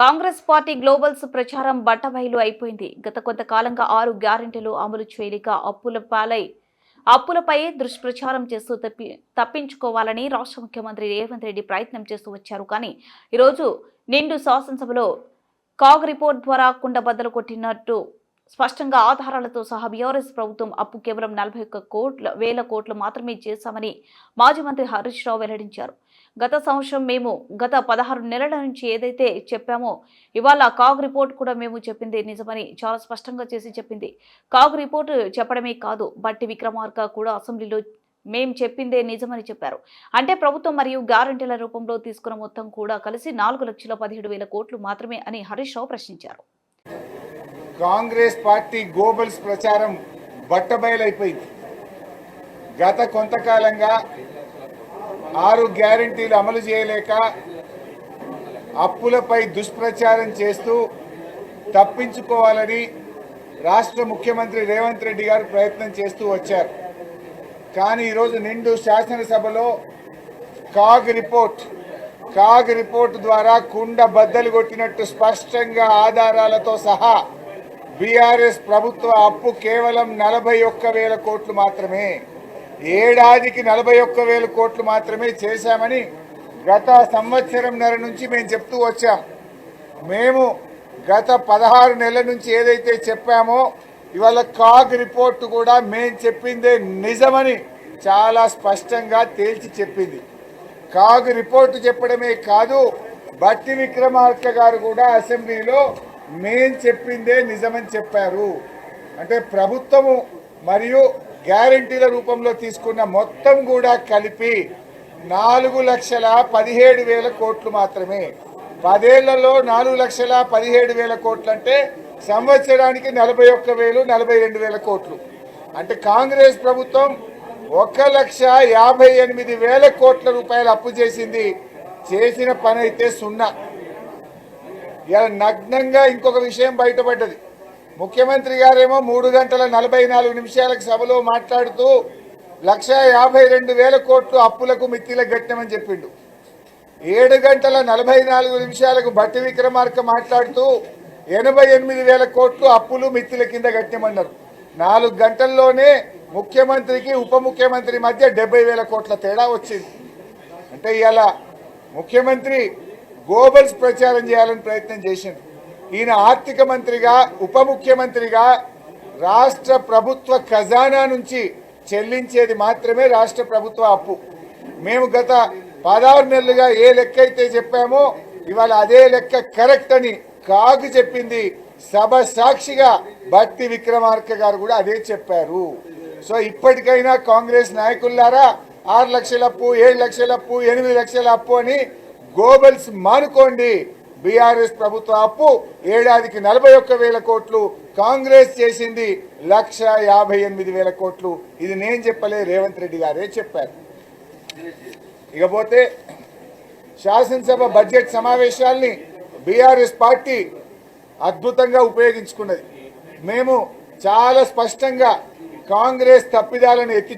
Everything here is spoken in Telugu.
కాంగ్రెస్ పార్టీ గ్లోబల్స్ ప్రచారం బట్టబయలు అయిపోయింది. గత కొంతకాలంగా ఆరు గ్యారెంటీలు అమలు చేయలేక అప్పుల పాలై అప్పులపై దుష్ప్రచారం చేస్తూ తప్పి తప్పించుకోవాలని రాష్ట్ర ముఖ్యమంత్రి రేవంత్ రెడ్డి ప్రయత్నం చేస్తూ వచ్చారు. కానీ ఈరోజు నిండు శాసనసభలో కాగ్ రిపోర్ట్ ద్వారా కుండబద్దలు కొట్టినట్టు స్పష్టంగా ఆధారాలతో సహా బీఆర్ఎస్ ప్రభుత్వం అప్పు కేవలం నలభై ఒక్క కోట్ల వేల కోట్లు మాత్రమే చేశామని మాజీ మంత్రి హరీష్ రావు వెల్లడించారు. గత సంవత్సరం మేము గత పదహారు నెలల నుంచి ఏదైతే చెప్పామో ఇవాళ కాగ్ రిపోర్ట్ కూడా మేము చెప్పింది నిజమని చాలా స్పష్టంగా చేసి చెప్పింది. కాగ్ రిపోర్ట్ చెప్పడమే కాదు బట్టి విక్రమార్క కూడా అసెంబ్లీలో మేం చెప్పిందే నిజమని చెప్పారు. అంటే ప్రభుత్వం మరియు గ్యారంటీల రూపంలో తీసుకున్న మొత్తం కూడా కలిసి నాలుగు లక్షల పదిహేడు వేల కోట్లు మాత్రమే అని హరీష్ రావు ప్రశ్నించారు. కాంగ్రెస్ పార్టీ గోబల్స్ ప్రచారం బట్టబయలైపోయింది. గత కొంతకాలంగా ఆరు గ్యారంటీలు అమలు చేయలేక అప్పులపై దుష్ప్రచారం చేస్తూ తప్పించుకోవాలని రాష్ట్ర ముఖ్యమంత్రి రేవంత్ రెడ్డి గారు ప్రయత్నం చేస్తూ వచ్చారు. కానీ ఈరోజు నిండు శాసనసభలో కాగ్ రిపోర్ట్ కాగ్ రిపోర్ట్ ద్వారా కుండ బద్దలు కొట్టినట్టు స్పష్టంగా ఆధారాలతో సహా బీఆర్ఎస్ ప్రభుత్వ అప్పు కేవలం నలభై ఒక్క వేల కోట్లు మాత్రమే. ఏడాదికి నలభై ఒక్క వేల కోట్లు మాత్రమే చేశామని గత సంవత్సరంన్నర నుంచి మేము చెప్తూ వచ్చాం. మేము గత పదహారు నెలల నుంచి ఏదైతే చెప్పామో ఇవాళ కాగ్ రిపోర్టు కూడా మేము చెప్పిందే నిజమని చాలా స్పష్టంగా తేల్చి చెప్పింది. కాగ్ రిపోర్టు చెప్పడమే కాదు బట్టి విక్రమార్క గారు కూడా అసెంబ్లీలో మేం చెప్పిందే నిజమని చెప్పారు. అంటే ప్రభుత్వము మరియు గ్యారంటీల రూపంలో తీసుకున్న మొత్తం కూడా కలిపి నాలుగు లక్షల పదిహేడు వేల కోట్లు మాత్రమే. పదేళ్ళలో నాలుగు లక్షల పదిహేడు వేల కోట్లు అంటే సంవత్సరానికి నలభై ఒక్క వేలు నలభై రెండు వేల కోట్లు. అంటే కాంగ్రెస్ ప్రభుత్వం ఒక లక్ష యాభై ఎనిమిది వేల కోట్ల రూపాయలు అప్పు చేసింది. చేసిన పని అయితే సున్నా. ఇలా నగ్నంగా ఇంకొక విషయం బయటపడ్డది. ముఖ్యమంత్రి గారేమో మూడు గంటల నలభై నాలుగు నిమిషాలకు సభలో మాట్లాడుతూ లక్ష యాభై రెండు వేల కోట్లు అప్పులకు మిత్తిలకు గట్టమని చెప్పిండు. ఏడు గంటల నలభై నాలుగు నిమిషాలకు బట్టి విక్రమార్క మాట్లాడుతూ ఎనభై ఎనిమిది వేల కోట్లు అప్పులు మిత్తుల కింద గట్టమన్నారు నాలుగు గంటల్లోనే ముఖ్యమంత్రికి ఉప ముఖ్యమంత్రి మధ్య డెబ్బై వేల కోట్ల తేడా వచ్చింది. అంటే ఇలా ముఖ్యమంత్రి గోబల్స్ ప్రచారం చేయాలని ప్రయత్నం చేసింది ఈయన ఆర్థిక మంత్రిగా ఉప ముఖ్యమంత్రిగా రాష్ట్ర ప్రభుత్వ ఖజానా నుంచి చెల్లించేది మాత్రమే రాష్ట్ర ప్రభుత్వ అప్పు. మేము గత పదహారు నెలలుగా ఏ లెక్క అయితే చెప్పామో ఇవాళ అదే లెక్క కరెక్ట్ అని కాగు చెప్పింది సభ సాక్షిగా భక్తి విక్రమార్క గారు కూడా అదే చెప్పారు. సో ఇప్పటికైనా కాంగ్రెస్ నాయకులారా ఆరు లక్షల అప్పు ఏడు లక్షల అప్పు ఎనిమిది లక్షల అప్పు అని గోబల్స్ మానుకోండి. బీఆర్ఎస్ ప్రభుత్వ అప్పు ఏడాదికి నలభై ఒక్క వేల కోట్లు కాంగ్రెస్ చేసింది లక్ష యాభై ఎనిమిది వేల కోట్లు. ఇది నేను చెప్పలే రేవంత్ రెడ్డి గారే చెప్పారు. ఇకపోతే శాసనసభ బడ్జెట్ సమావేశాల్ని బీఆర్ఎస్ పార్టీ అద్భుతంగా ఉపయోగించుకున్నది. మేము చాలా స్పష్టంగా కాంగ్రెస్ తప్పిదాలను ఎత్తి